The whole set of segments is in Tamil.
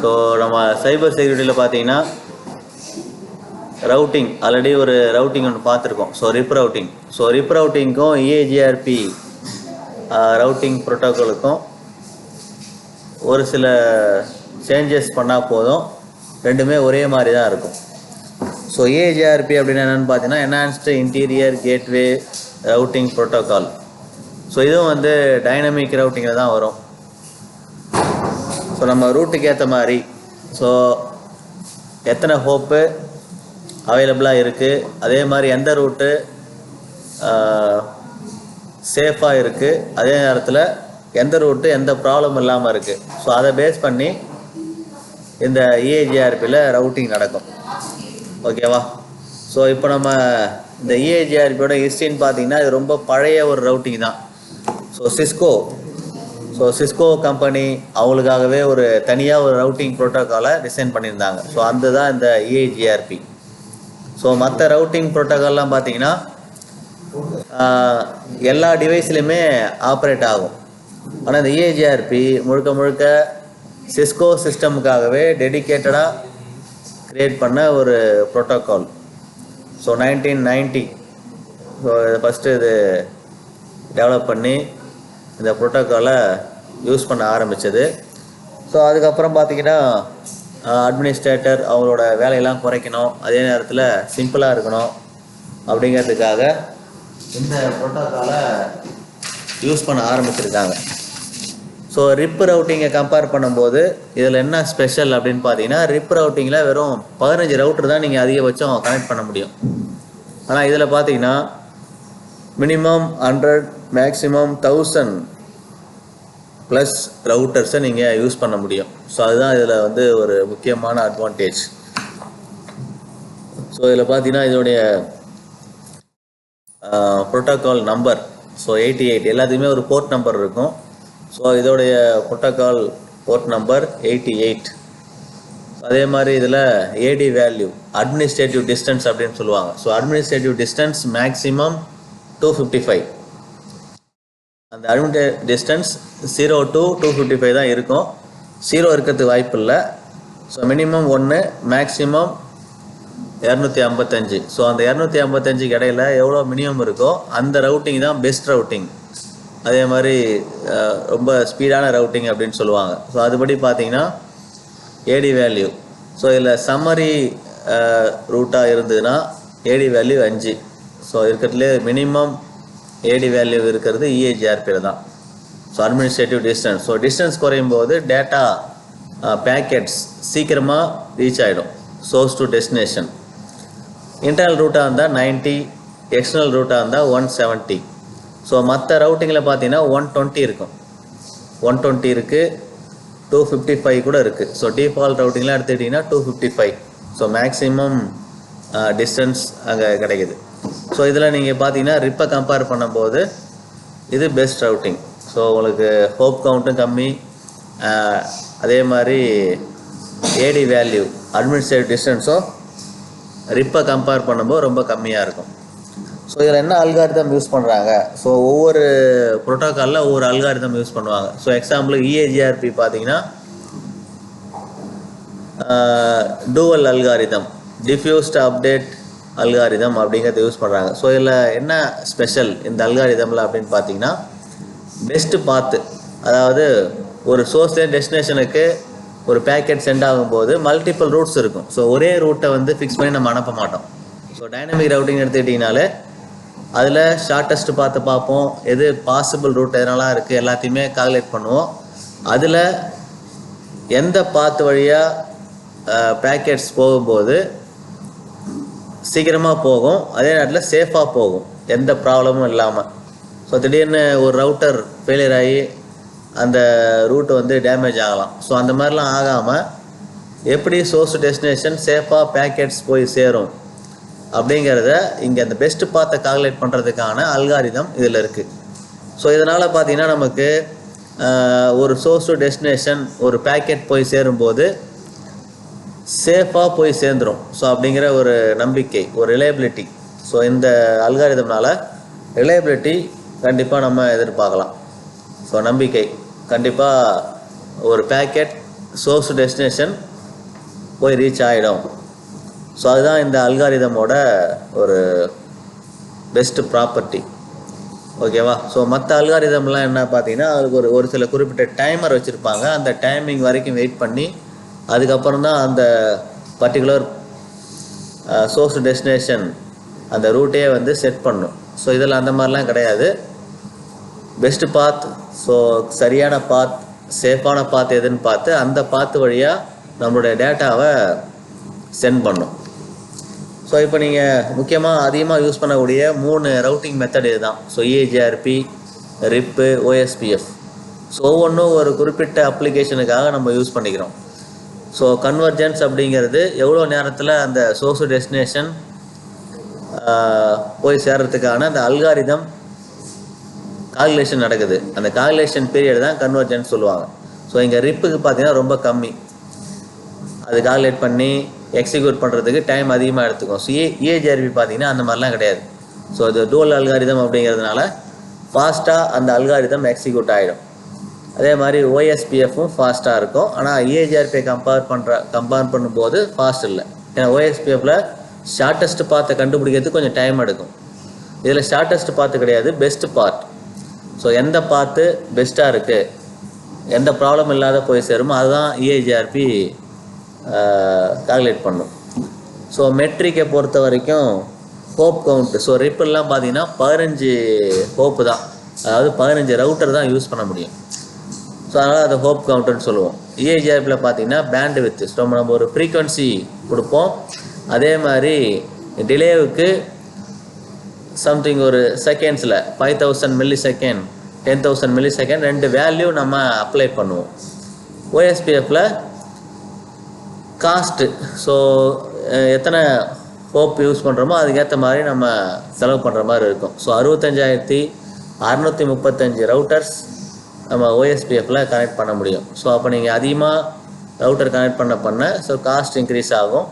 ஸோ நம்ம சைபர் செக்யூரிட்டியில் பார்த்தீங்கன்னா ரவுட்டிங் ஆல்ரெடி ஒரு ரவுட்டிங் ஒன்று பார்த்துருக்கோம் so RIP routing so RIP ரவுட்டிங்க்கும் EIGRP routing ப்ரோட்டோக்காலுக்கும் ஒரு சில சேஞ்சஸ் பண்ணால் போதும். ரெண்டுமே ஒரே மாதிரி தான் இருக்கும் ஸோ ஏஜிஆர்பி அப்படின்னு என்னென்னு பார்த்தீங்கன்னா enhanced interior gateway routing protocol so இதுவும் வந்து டைனமிக் ரவுட்டிங்கில் தான் வரும். ஸோ நம்ம ரூட்டுக்கு ஏற்ற மாதிரி ஸோ எத்தனை ஹோப்பு அவைலபிளாக இருக்குது அதே மாதிரி எந்த ரூட்டு சேஃபாக இருக்குது அதே நேரத்தில் எந்த ரூட்டு எந்த ப்ராப்ளம் இல்லாமல் இருக்குது ஸோ அதை பேஸ் பண்ணி இந்த இஏஜிஆர்பியில் ரவுட்டிங் நடக்கும். ஓகேவா ஸோ இப்போ நம்ம இந்த இஏஜிஆர்பியோட ஹிஸ்ட்ரின்னு பார்த்தீங்கன்னா இது ரொம்ப பழைய ஒரு ரவுட்டிங் தான். So Cisco so Cisco company அவங்களுக்காகவே ஒரு தனியாக ஒரு ரவுட்டிங் ப்ரோட்டோக்காலை டிசைன் பண்ணியிருந்தாங்க. ஸோ அந்த தான் இந்த இஏஜிஆர்பி ஸோ மற்ற ரவுட்டிங் ப்ரோட்டோக்கால்லாம் பார்த்தீங்கன்னா எல்லா டிவைஸ்லையுமே ஆப்ரேட் ஆகும். ஆனால் இந்த இஏஜிஆர்பி முழுக்க முழுக்க சிஸ்கோ சிஸ்டமுக்காகவே டெடிகேட்டடாக கிரியேட் பண்ண ஒரு protocol so nineteen ninety so இதை ஃபஸ்ட்டு இது டெவலப் பண்ணி இந்த ப்ரோட்டோக்காலை யூஸ் பண்ண ஆரம்பித்தது ஸோ அதுக்கப்புறம் பார்த்தீங்கன்னா அட்மினிஸ்ட்ரேட்டர் அவங்களோட வேலையெல்லாம் குறைக்கணும். அதே நேரத்தில் சிம்பிளாக இருக்கணும் அப்படிங்கிறதுக்காக இந்த ப்ரோட்டோக்காலை யூஸ் பண்ண ஆரம்பிச்சிருக்காங்க. ஸோ ரிப் ரவுட்டிங்கை கம்பேர் பண்ணும்போது இதில் என்ன ஸ்பெஷல் அப்படின்னு பார்த்தீங்கன்னா ரிப் ரவுட்டிங்கில் வெறும் பதினஞ்சு ரவுட்டர் தான் நீங்கள் அதிகபட்சம் கனெக்ட் பண்ண முடியும். ஆனால் இதில் பார்த்தீங்கன்னா minimum hundred maximum thousand plus ரவுட்டர்ஸை நீங்கள் யூஸ் பண்ண முடியும். ஸோ அதுதான் இதில் வந்து ஒரு முக்கியமான அட்வான்டேஜ் ஸோ இதில் பார்த்தீங்கன்னா இதோடைய protocol number so eighty eight எல்லாத்துக்குமே ஒரு போர்ட் நம்பர் இருக்கும். ஸோ இதோடைய protocol port number eighty eight அதே மாதிரி இதில் ஏடி வேல்யூ அட்மினிஸ்ட்ரேட்டிவ் டிஸ்டன்ஸ் அப்படின்னு சொல்லுவாங்க. So administrative distance maximum two fifty five அந்த administrative distance zero to two fifty five தான் இருக்கும். ஜீரோ இருக்கிறதுக்கு வாய்ப்பு இல்லை. ஸோ மினிமம் ஒன்று மேக்ஸிமம் இரநூத்தி ஐம்பத்தஞ்சு. ஸோ அந்த இரநூத்தி ஐம்பத்தஞ்சுக்கு இடையில எவ்வளோ மினிமம் இருக்கோ அந்த ரவுட்டிங் தான் பெஸ்ட் ரவுட்டிங் அதே மாதிரி ரொம்ப ஸ்பீடான ரவுட்டிங் அப்படின்னு சொல்லுவாங்க. ஸோ அதுபடி பார்த்தீங்கன்னா ஏடி வேல்யூ ஸோ இதில் சம்மரி ரூட்டாக இருந்ததுன்னா ஏடி வேல்யூ அஞ்சு. ஸோ இருக்கிறதுலே மினிமம் ஏடி வேல்யூ இருக்கிறது இஏஜிஆர்பியில் தான். So administrative distance so distance குறையும் போது டேட்டா பேக்கெட்ஸ் சீக்கிரமாக ரீச் ஆகிடும் சோர்ஸ் டு டெஸ்டினேஷன் இன்டர்னல் ரூட்டாக இருந்தால் 90 எக்ஸ்டர்னல் ரூட்டாக இருந்தால் ஒன் செவன்ட்டி ஸோ மற்ற ரவுட்டிங்கில் பார்த்தீங்கன்னா ஒன் டுவெண்ட்டி இருக்கும். ஒன் டுவெண்ட்டி இருக்குது டூ ஃபிஃப்டி ஃபைவ் கூட இருக்குது ஸோ டிஃபால்ட் ரவுட்டிங்லாம் எடுத்துக்கிட்டிங்கன்னா two fifty five so maximum uh, distance அங்கே கிடைக்குது. ஸோ இதில் நீங்கள் பார்த்தீங்கன்னா ரிப்பை கம்பேர் பண்ணும்போது இது பெஸ்ட் ரவுட்டிங் ஸோ உங்களுக்கு ஹோப் கவுண்ட்டும் கம்மி. அதே மாதிரி ஏடி வேல்யூ அட்மினிஸ்ட்ரேட்டிவ் டிஸ்டன்ஸும் ரிப்பை கம்பேர் பண்ணும்போது ரொம்ப கம்மியாக இருக்கும். ஸோ இதில் என்ன அல்காரிதம் யூஸ் பண்ணுறாங்க ஸோ ஒவ்வொரு ப்ரோட்டோக்காலில் ஒவ்வொரு அல்காரிதம் யூஸ் பண்ணுவாங்க. ஸோ எக்ஸாம்பிளுக்கு இஏஜிஆர்பி பார்த்தீங்கன்னா dual algorithm diffused update algorithm அப்படிங்கிறத யூஸ் பண்ணுறாங்க ஸோ இதில் என்ன ஸ்பெஷல் இந்த அல்காரிதமில் அப்படின்னு பார்த்தீங்கன்னா பெஸ்ட்டு பாத்து அதாவது ஒரு சோர்ஸ்லேயே டெஸ்டினேஷனுக்கு ஒரு பேக்கெட் சென்ட் ஆகும்போது மல்டிபிள் ரூட்ஸ் இருக்கும். ஸோ ஒரே ரூட்டை வந்து ஃபிக்ஸ் பண்ணி நம்ம அனுப்ப மாட்டோம். ஸோ டைனமிக் ரவுட்டிங் எடுத்துக்கிட்டிங்கனாலே அதில் ஷார்ட்டஸ்ட் பார்த்து பார்ப்போம். எது பாசிபிள் ரூட் எதனாலாம் இருக்குது எல்லாத்தையுமே கால்குலேட் பண்ணுவோம். அதில் எந்த பாத்து வழியாக பேக்கெட்ஸ் போகும்போது சீக்கிரமாக போகும். அதே நேரத்தில் சேஃபாக போகும். எந்த ப்ராப்ளமும் இல்லாமல் ஸோ திடீர்னு ஒரு ரவுட்டர் ஃபெயிலியர் ஆகி அந்த ரூட்டு வந்து டேமேஜ் ஆகலாம். ஸோ அந்த மாதிரிலாம் ஆகாமல் எப்படி சோர்ஸ் டெஸ்டினேஷன் சேஃபாக பேக்கெட்ஸ் போய் சேரும்? அப்படிங்கிறத இங்கே அந்த பெஸ்ட்டு பாத்தை கால்குலேட் பண்ணுறதுக்கான அல்காரிதம் இதில் இருக்குது ஸோ இதனால் பார்த்தீங்கன்னா நமக்கு ஒரு சோர்ஸ் டு டெஸ்டினேஷன் ஒரு பேக்கெட் போய் சேரும்போது சேஃபாக போய் சேர்ந்துரும். ஸோ அப்படிங்கிற ஒரு நம்பிக்கை ஒரு ரிலையபிலிட்டி ஸோ இந்த அல்காரிதம்னால ரிலையபிலிட்டி கண்டிப்பாக நம்ம எதிர்பார்க்கலாம். ஸோ நம்பிக்கை. கண்டிப்பாக ஒரு பேக்கெட் சோர்ஸ் டெஸ்டினேஷன் போய் ரீச் ஆகிடும் ஸோ அதுதான் இந்த அல்காரிதமோட ஒரு பெஸ்ட் ப்ராப்பர்ட்டி ஓகேவா ஸோ மற்ற அல்காரிதம்லாம் என்ன பார்த்தீங்கன்னா அதுக்கு ஒரு ஒரு சில குறிப்பிட்ட டைமர் வச்சுருப்பாங்க. அந்த டைமிங் வரைக்கும் வெயிட் பண்ணி அதுக்கப்புறம் தான் அந்த பர்டிகுலர் சோர்ஸ் டெஸ்டினேஷன் அந்த ரூட்டே வந்து செட் பண்ணும். ஸோ இதில் அந்த மாதிரிலாம் கிடையாது. பெஸ்ட் பாத் ஸோ சரியான பாத் சேஃபான பாத் எதுன்னு பார்த்து அந்த பாத்து வழியாக நம்மளுடைய டேட்டாவை சென்ட் பண்ணும். ஸோ இப்போ நீங்கள் முக்கியமாக அதிகமாக யூஸ் பண்ணக்கூடிய மூணு ரவுட்டிங் மெத்தட் இதுதான். So EIGRP RIP OSPF so ஒவ்வொன்றும் ஒரு குறிப்பிட்ட அப்ளிகேஷனுக்காக நம்ம யூஸ் பண்ணிக்கிறோம். ஸோ கன்வர்ஜென்ஸ் அப்படிங்கிறது எவ்வளோ நேரத்தில் அந்த சோர்ஸ் டெஸ்டினேஷன் போய் சேர்றதுக்கான அந்த அல்காரிதம் கால்குலேஷன் நடக்குது. அந்த கால்குலேஷன் பீரியட் தான் கன்வர்ஜென்ஸ் சொல்லுவாங்க. ஸோ இங்கே ரிப்புக்கு பார்த்தீங்கன்னா ரொம்ப கம்மி. அது கால்குலேட் பண்ணி எக்ஸிக்யூட் பண்ணுறதுக்கு டைம் அதிகமாக எடுத்துக்கும். ஸோ ஏ ஏஜிஆர்பி பார்த்தீங்கன்னா அந்த மாதிரிலாம் கிடையாது. ஸோ அது டூல் அல்காரிதம் அப்படிங்கிறதுனால ஃபாஸ்ட்டாக அந்த அல்காரிதம் எக்ஸிக்யூட் ஆகிடும் அதே மாதிரி ஓஎஸ்பிஎஃப்பும் ஃபாஸ்ட்டாக இருக்கும். ஆனால் ஏஜிஆர்பியை கம்பேர் பண்ணுற கம்பேர் பண்ணும்போது ஃபாஸ்ட் இல்லை. ஏன்னா ஓஎஸ்பிஎஃப்பில் ஷார்ட்டஸ்ட் பார்த்தை கண்டுபிடிக்கிறதுக்கு கொஞ்சம் டைம் எடுக்கும். இதில் ஷார்ட்டஸ்ட் பார்த்து கிடையாது பெஸ்ட் பார்ட் ஸோ எந்த பார்த்து பெஸ்ட்டாக இருக்குது எந்த ப்ராப்ளம் இல்லாத போய் சேருமோ அதுதான் இஏஜிஆர்பி கால்குலேட் பண்ணும். ஸோ மெட்ரிக்கை பொறுத்த வரைக்கும் ஹோப் கவுண்ட் ஸோ ரிப்பிள்லாம் பார்த்தீங்கன்னா பதினஞ்சு ஹோப்பு தான். அதாவது பதினஞ்சு ரவுட்டர் தான் யூஸ் பண்ண முடியும். ஸோ அதனால் அதை ஹோப் கவுண்டர்னு சொல்லுவோம். இஏஜிஆர்பியில் பார்த்தீங்கன்னா பேண்ட் வித் ஸோ நம்ம ஒரு ஃப்ரீக்குவன்சி கொடுப்போம். அதே மாதிரி டிலேவுக்கு சம்திங் ஒரு செகண்ட்ஸில் five thousand millisecond ten thousand millisecond ரெண்டு வேல்யூ நம்ம அப்ளை பண்ணுவோம். ஓஎஸ்பிஎஃப்பில் காஸ்ட்டு ஸோ எத்தனை ஹோப் யூஸ் பண்ணுறோமோ அதுக்கேற்ற மாதிரி நம்ம செலவு பண்ணுற மாதிரி இருக்கும். ஸோ அறுபத்தஞ்சாயிரத்தி அறநூற்றி முப்பத்தஞ்சு ரவுட்டர்ஸ் நம்ம ஓஎஸ்பிஎஃப்பில் கனெக்ட் பண்ண முடியும். ஸோ அப்போ நீங்கள் அதிகமாக ரவுட்டர் கனெக்ட் பண்ண பண்ண ஸோ காஸ்ட் இன்க்ரீஸ் ஆகும்.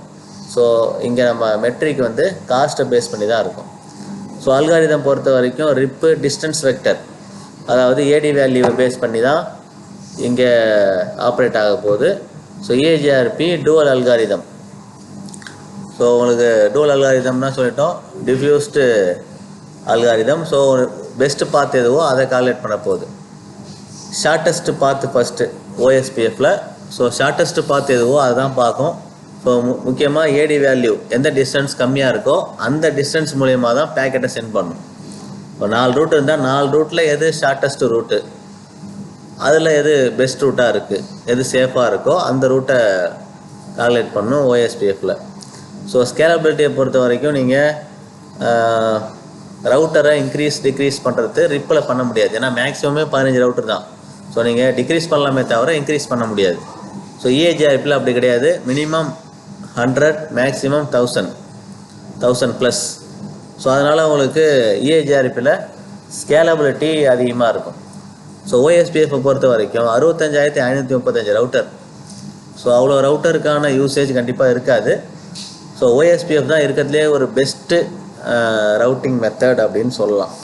ஸோ இங்கே நம்ம மெட்ரிக் வந்து காஸ்ட்டை பேஸ் பண்ணி தான் இருக்கும். ஸோ அல்காரிதம் பொறுத்த வரைக்கும் ரிப்பு டிஸ்டன்ஸ் வெக்டர் அதாவது ஏடி வேல்யூவை பேஸ் பண்ணி தான் இங்கே ஆப்ரேட் ஆக போகுது. So EIGRP dual algorithm so உங்களுக்கு டூவல் அல்காரிதம்னா சொல்லிட்டோம். டிஃப்யூஸ்டு அல்காரிதம் ஸோ பெஸ்ட்டு பார்த்து எதுவோ அதை கால்குலேட் பண்ண போகுது. ஷார்ட்டஸ்ட் பாத்து ஃபஸ்ட்டு ஓஎஸ்பிஎஃப்பில் ஸோ ஷார்ட்டஸ்ட் பாத் எதுவோ அதுதான் பார்க்கும். ஸோ மு முக்கியமாக ஏடி வேல்யூ எந்த டிஸ்டன்ஸ் கம்மியாக இருக்கோ அந்த டிஸ்டன்ஸ் மூலயமா தான் பேக்கெட்டை சென்ட் பண்ணும். இப்போ நாலு ரூட் இருந்தால் நாலு ரூட்டில் எது ஷார்ட்டஸ்ட் ரூட்டு அதில் எது பெஸ்ட் ரூட்டாக இருக்குது எது சேஃபாக இருக்கோ அந்த ரூட்டை கால்குலேட் பண்ணும் ஓஎஸ்பிஎஃப்பில் ஸோ ஸ்கேலபிலிட்டியை பொறுத்த வரைக்கும் நீங்கள் ரவுட்டரை இன்க்ரீஸ் டிக்ரீஸ் பண்ணுறது ரிப்பில் பண்ண முடியாது. ஏன்னா மேக்ஸிமமே பதினஞ்சு ரவுட்டர் தான். ஸோ நீங்கள் டிக்ரீஸ் பண்ணலாமே தவிர இன்க்ரீஸ் பண்ண முடியாது. ஸோ இஏஜிஆர்பியில் அப்படி கிடையாது. Minimum hundred maximum thousand thousand plus so அதனால் உங்களுக்கு இஏஜிஆர்பியில் ஸ்கேலபிலிட்டி அதிகமாக இருக்கும். ஸோ ஓஎஸ்பிஎஃப்பை பொறுத்த வரைக்கும் அறுபத்தஞ்சாயிரத்தி ஐநூற்றி முப்பத்தஞ்சு ரவுட்டர் ஸோ அவ்வளோ ரவுட்டருக்கான யூசேஜ் கண்டிப்பாக இருக்காது. ஸோ ஓஎஸ்பிஎஃப் தான் இருக்கிறதுலே ஒரு பெஸ்ட்டு ரவுட்டிங் மெத்தட் அப்படின்னு சொல்லலாம்.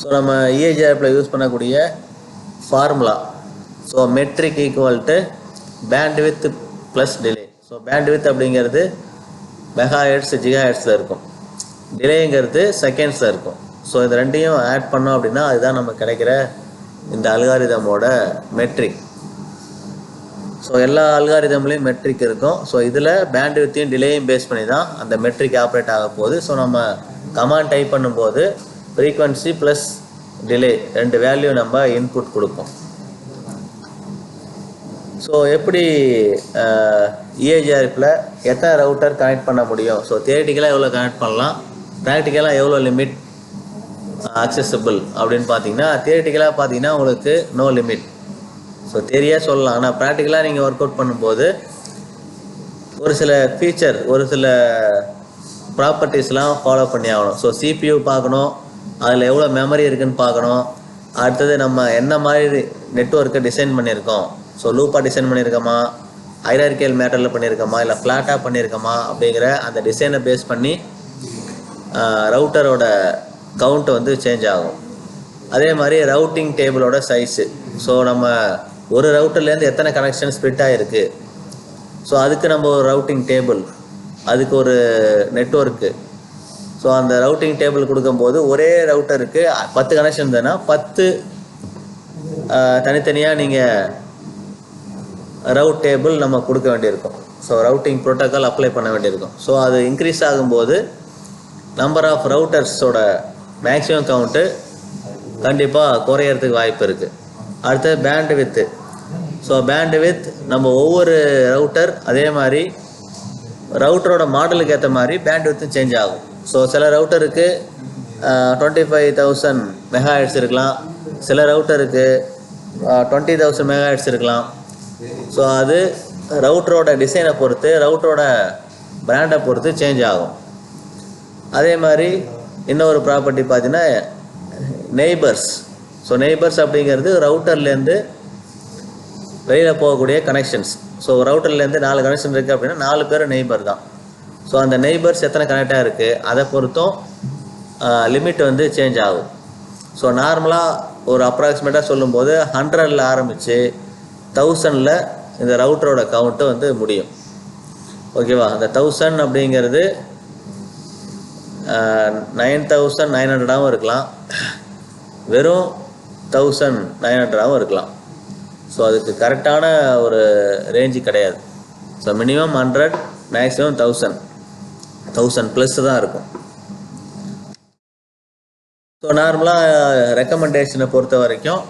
ஸோ நம்ம இஏஜிஆர்பியில் யூஸ் பண்ணக்கூடிய formula so metric equal to band plus plus delay so width அப்படிங்கிறது மெகா ஹெட்ஸ் ஜிகா ஹெட்ஸில் இருக்கும் டிலேங்கிறது செகண்ட்ஸில் இருக்கும். ஸோ இது ரெண்டையும் ஆட் பண்ணோம் அப்படின்னா அதுதான் நம்ம கிடைக்கிற இந்த அல்காரிதமோட மெட்ரிக் ஸோ எல்லா அல்காரிதம்லேயும் மெட்ரிக் இருக்கும். ஸோ இதில் பேண்ட்வித்தையும் டிலேயும் பேஸ் பண்ணி தான் அந்த மெட்ரிக் ஆப்ரேட் ஆக போகுது. ஸோ நம்ம கமாண்ட் டைப் பண்ணும்போது ஃப்ரீக்வன்சி ப்ளஸ் டிலே ரெண்டு வேல்யூ நம்ம இன்புட் கொடுப்போம். ஸோ எப்படி இஏஜிஆர்பில் எத்தனை ரவுட்டர் கனெக்ட் பண்ண முடியும்? ஸோ தியேட்டிக்கலாக எவ்வளோ கனெக்ட் பண்ணலாம்? ப்ராக்டிக்கலாக எவ்வளோ லிமிட் அக்சசபிள் அப்படின்னு பார்த்தீங்கன்னா தியேட்டிக்கலாக பார்த்தீங்கன்னா உங்களுக்கு நோ லிமிட் ஸோ தெரியா சொல்லலாம். ஆனால் ப்ராக்டிக்கலாக நீங்கள் ஒர்க் அவுட் பண்ணும்போது ஒரு சில ஃபீச்சர் ஒரு சில ப்ராப்பர்ட்டிஸ்லாம் ஃபாலோ பண்ணி ஆகணும். ஸோ சிபியூ பார்க்கணும். அதில் எவ்வளோ மெமரி இருக்குன்னு பார்க்கணும். அடுத்தது நம்ம என்ன மாதிரி நெட்ஒர்க்கை டிசைன் பண்ணியிருக்கோம்? ஸோ லூப்பாக டிசைன் பண்ணியிருக்கோமா? ஐரார்கியல் மேட்டரில் பண்ணியிருக்கோமா? இல்லை ஃப்ளாட்டாக பண்ணியிருக்கோமா? அப்படிங்கிற அந்த டிசைனை பேஸ் பண்ணி ரவுட்டரோட கவுண்ட் வந்து சேஞ்ச் ஆகும். அதே மாதிரி ரவுட்டிங் டேபிளோட சைஸு ஸோ நம்ம ஒரு ரவுட்டர்லேருந்து எத்தனை கனெக்ஷன் ஸ்ப்ளிட் ஆகிருக்கு ஸோ அதுக்கு நம்ம ஒரு ரவுட்டிங் டேபிள் அதுக்கு ஒரு நெட்ஒர்க்கு ஸோ அந்த ரவுட்டிங் டேபிள் கொடுக்கும்போது ஒரே ரவுட்டருக்கு பத்து கனெக்ஷன் இருந்ததுன்னா பத்து தனித்தனியாக நீங்கள் ரவுட் டேபிள் நம்ம கொடுக்க வேண்டியிருக்கும். ஸோ ரவுட்டிங் ப்ரோட்டோக்கால் அப்ளை பண்ண வேண்டியிருக்கும். ஸோ அது இன்க்ரீஸ் ஆகும்போது நம்பர் ஆஃப் ரவுட்டர்ஸோட மேக்ஸிமம் கவுண்ட்டு கண்டிப்பாக குறையறதுக்கு வாய்ப்பு இருக்குது அடுத்தது bandwidth so bandwidth நம்ம ஒவ்வொரு ரவுட்டர் அதே மாதிரி ரவுட்டரோட மாடலுக்கு ஏற்ற மாதிரி பேண்ட் வித்தும் சேஞ்ச் ஆகும். ஸோ சில ரவுட்டருக்கு டுவெண்ட்டி ஃபைவ் தௌசண்ட் மெகா இருக்கலாம். சில ரவுட்டருக்கு டுவெண்ட்டி தௌசண்ட் மெகா இருக்கலாம். ஸோ அது ரவுட்டரோட டிசைனை பொறுத்து ரவுட்டரோட பிராண்டை பொறுத்து சேஞ்ச் ஆகும். அதே மாதிரி இன்னொரு ப்ராப்பர்ட்டி பார்த்தீங்கன்னா நெய்பர்ஸ் ஸோ நெய்பர்ஸ் அப்படிங்கிறது ரவுட்டர்லேருந்து வெளியில் போகக்கூடிய கனெக்ஷன்ஸ் ஸோ ரவுட்டர்லேருந்து நாலு கனெக்ஷன் இருக்குது அப்படின்னா நாலு பேர் நெய்பர் தான். ஸோ அந்த நெய்பர்ஸ் எத்தனை கனெக்டாக இருக்குது அதை பொறுத்தும் லிமிட் வந்து சேஞ்ச் ஆகும். ஸோ நார்மலாக ஒரு அப்ராக்சிமேட்டாக சொல்லும்போது ஹண்ட்ரடில் ஆரம்பித்து தௌசண்டில் இந்த ரவுட்டரோட கவுண்ட்டு வந்து முடியும். ஓகேவா அந்த தௌசண்ட் அப்படிங்கிறது நைன் தௌசண்ட் நைன் ஹண்ட்ரடாகவும் இருக்கலாம். வெறும் தௌசண்ட் நைன் ஹண்ட்ரடாகவும் இருக்கலாம். ஸோ அதுக்கு கரெக்டான ஒரு ரேஞ்சு கிடையாது. So minimum hundred maximum thousand thousand plus தான் இருக்கும். ஸோ நார்மலாக ரெக்கமெண்டேஷனை பொறுத்த வரைக்கும்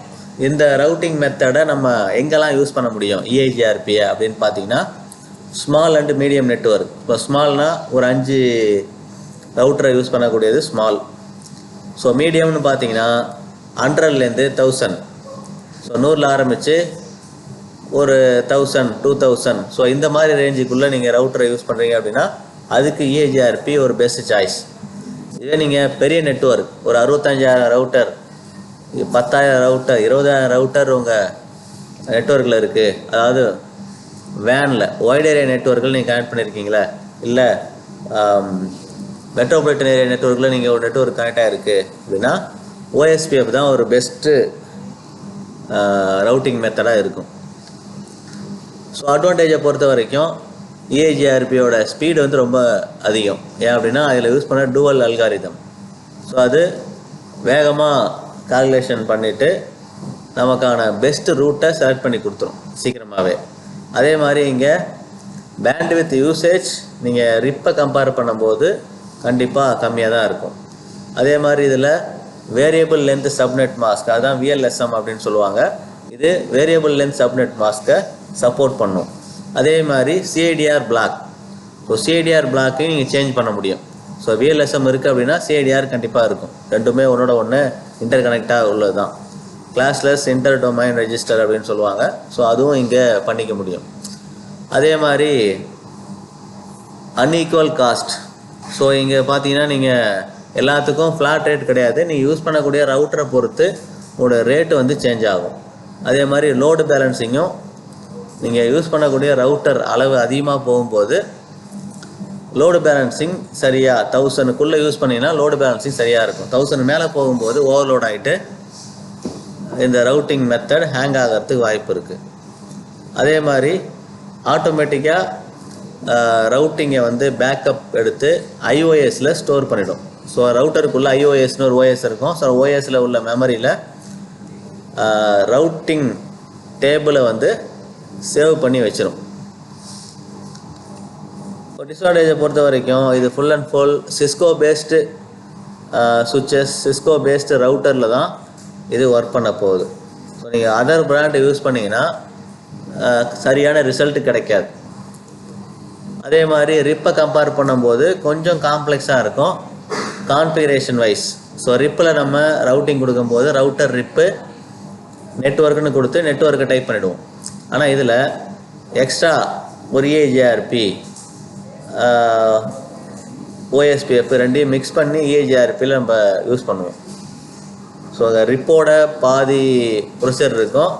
இந்த ரவுட்டிங் மெத்தடை நம்ம எங்கெல்லாம் யூஸ் பண்ண முடியும்? இஐஜிஆர்பியை அப்படின்னு பார்த்தீங்கன்னா ஸ்மால் அண்ட் மீடியம் நெட்வொர்க் இப்போ ஸ்மால்னா ஒரு அஞ்சு ரவுட்டரை யூஸ் பண்ணக்கூடியது ஸ்மால் ஸோ மீடியம்னு பார்த்தீங்கன்னா ஹண்ட்ரட்லேருந்து தௌசண்ட் ஸோ நூறில் ஆரம்பித்து ஒரு தௌசண்ட் டூ தௌசண்ட் ஸோ இந்த மாதிரி ரேஞ்சுக்குள்ளே நீங்கள் ரவுட்டரை யூஸ் பண்ணுறீங்க அப்படின்னா அதுக்கு ஏஜிஆர்பி ஒரு பெஸ்ட் சாய்ஸ் இதே நீங்கள் பெரிய நெட்வொர்க் ஒரு அறுபத்தஞ்சாயிரம் ரவுட்டர் பத்தாயிரம் ரவுட்டர் இருபதாயிரம் ரவுட்டர் உங்கள் நெட்வொர்க்கில் இருக்குது அதாவது வேனில் ஒய்ட் ஏரியா நெட்வொர்க்கில் நீங்கள் கனெக்ட் பண்ணியிருக்கீங்களா இல்லை மெட்ரோபாலிட்டன் ஏரியா நெட்வொர்க்கில் நீங்கள் ஒரு நெட்ஒர்க் கனெக்ட் ஆகிருக்கு அப்படின்னா ஓஎஸ்பிஎஃப் தான் ஒரு பெஸ்ட்டு ரவுட்டிங் மெத்தடாக இருக்கும். ஸோ அட்வான்டேஜை பொறுத்த வரைக்கும் ஏஜிஆர்பியோட ஸ்பீடு வந்து ரொம்ப அதிகம். ஏன் அப்படின்னா அதில் யூஸ் பண்ண டூவல் அல்காரிதம் ஸோ அது வேகமாக கால்குலேஷன் பண்ணிவிட்டு நமக்கான பெஸ்ட் ரூட்டை செலக்ட் பண்ணி கொடுத்துரும் சீக்கிரமாகவே அதே மாதிரி இங்கே பேண்ட் வித் யூசேஜ் நீங்கள் ரிப்பை கம்பேர் பண்ணும்போது கண்டிப்பாக கம்மியாக தான் இருக்கும். அதே மாதிரி இதில் வேரியபிள் லென்த் சப்நெட் மாஸ்க் அதான் விஎல்எஸ்எம் அப்படின்னு சொல்லுவாங்க. இது வேரியபிள் லென்த் சப்நெட் மாஸ்க்கை சப்போர்ட் பண்ணும். அதே மாதிரி சிஐடிஆர் பிளாக் ஸோ சிஐடிஆர் பிளாக்கையும் நீங்கள் சேஞ்ச் பண்ண முடியும். ஸோ விஎல்எஸ்எம் இருக்குது அப்படின்னா சிஐடிஆர் கண்டிப்பாக இருக்கும். ரெண்டுமே ஒன்றோட ஒன்று இன்டர் கனெக்டாக உள்ளது தான் கிளாஸ்லெஸ் இன்டர் டொமைன் ரெஜிஸ்டர் அப்படின்னு சொல்லுவாங்க. ஸோ அதுவும் இங்கே பண்ணிக்க முடியும். அதே மாதிரி அன்ஈக்குவல் காஸ்ட் ஸோ இங்கே பார்த்தீங்கன்னா நீங்கள் எல்லாத்துக்கும் ஃப்ளாட் ரேட் கிடையாது. நீங்கள் யூஸ் பண்ணக்கூடிய ரவுட்டரை பொறுத்து உங்களோட ரேட்டு வந்து சேஞ்ச் ஆகும். அதே மாதிரி லோடு பேலன்சிங்கும் நீங்கள் யூஸ் பண்ணக்கூடிய ரவுட்டர் அளவு அதிகமாக போகும்போது லோடு பேலன்சிங் சரியாக தௌசண்ட்குள்ளே யூஸ் பண்ணிங்கன்னா லோடு பேலன்சிங் சரியாக இருக்கும். தௌசண்ட் மேலே போகும்போது ஓவர்லோட் ஆகிட்டு இந்த ரவுட்டிங் மெத்தட் ஹேங் ஆகிறதுக்கு வாய்ப்பு இருக்குது அதே மாதிரி ஆட்டோமேட்டிக்காக ரவுட்டிங்கை வந்து பேக்கப் எடுத்து ஐஓஎஸில் ஸ்டோர் பண்ணிடும். ஸோ ரவுட்டருக்குள்ளே ஐஓஎஸ்னு ஒரு ஓஎஸ் இருக்கும். ஸோ ஓஎஸில் உள்ள மெமரியில் ரவுட்டிங் டேபிளை வந்து சேவ் பண்ணி வச்சிடும் இப்போ டிஸ்அட்வான்டேஜை பொறுத்த வரைக்கும் இது full and full Cisco based switches Cisco based ரவுட்டரில் தான் இது ஒர்க் பண்ண போகுது. ஸோ நீங்கள் அதர் பிராண்டை யூஸ் பண்ணிங்கன்னா சரியான ரிசல்ட் கிடைக்காது. அதே மாதிரி ரிப்பை கம்பேர் பண்ணும்போது கொஞ்சம் காம்ப்ளெக்ஸாக இருக்கும் கான்ஃபிகரேஷன் வைஸ் ஸோ ரிப்பில் நம்ம ரவுட்டிங் கொடுக்கும்போது ரவுட்டர் ரிப்பு நெட்ஒர்க்குன்னு கொடுத்து நெட்ஒர்க்கை டைப் பண்ணிவிடுவோம் ஆனால் இதில் எக்ஸ்ட்ரா ஒரு ஏஜிஆர்பி ஓஎஸ்பிஎஃப் ரெண்டையும் மிக்ஸ் பண்ணி ஏஜிஆர்பியில் நம்ம யூஸ் பண்ணுவோம். ஸோ அந்த ரிப்போட பாதி ப்ரொசீஜர் இருக்கும்.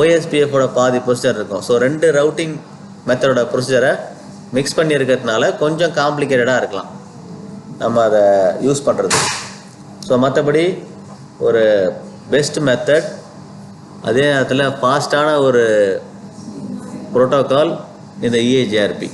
ஓஎஸ்பிஎஃபோட பாதி ப்ரொசீஜர் இருக்கும். ஸோ ரெண்டு ரவுட்டிங் மெத்தடோட ப்ரொசீஜரை மிக்ஸ் பண்ணி இருக்கிறதுனால கொஞ்சம் காம்ப்ளிகேட்டடாக இருக்கலாம். நம்ம அதை யூஸ் பண்ணுறது ஸோ மற்றபடி ஒரு பெஸ்ட் மெத்தட் அதே நேரத்தில் ஃபாஸ்ட்டான ஒரு ப்ரோட்டோக்கால் இந்த இஏஜிஆர்பி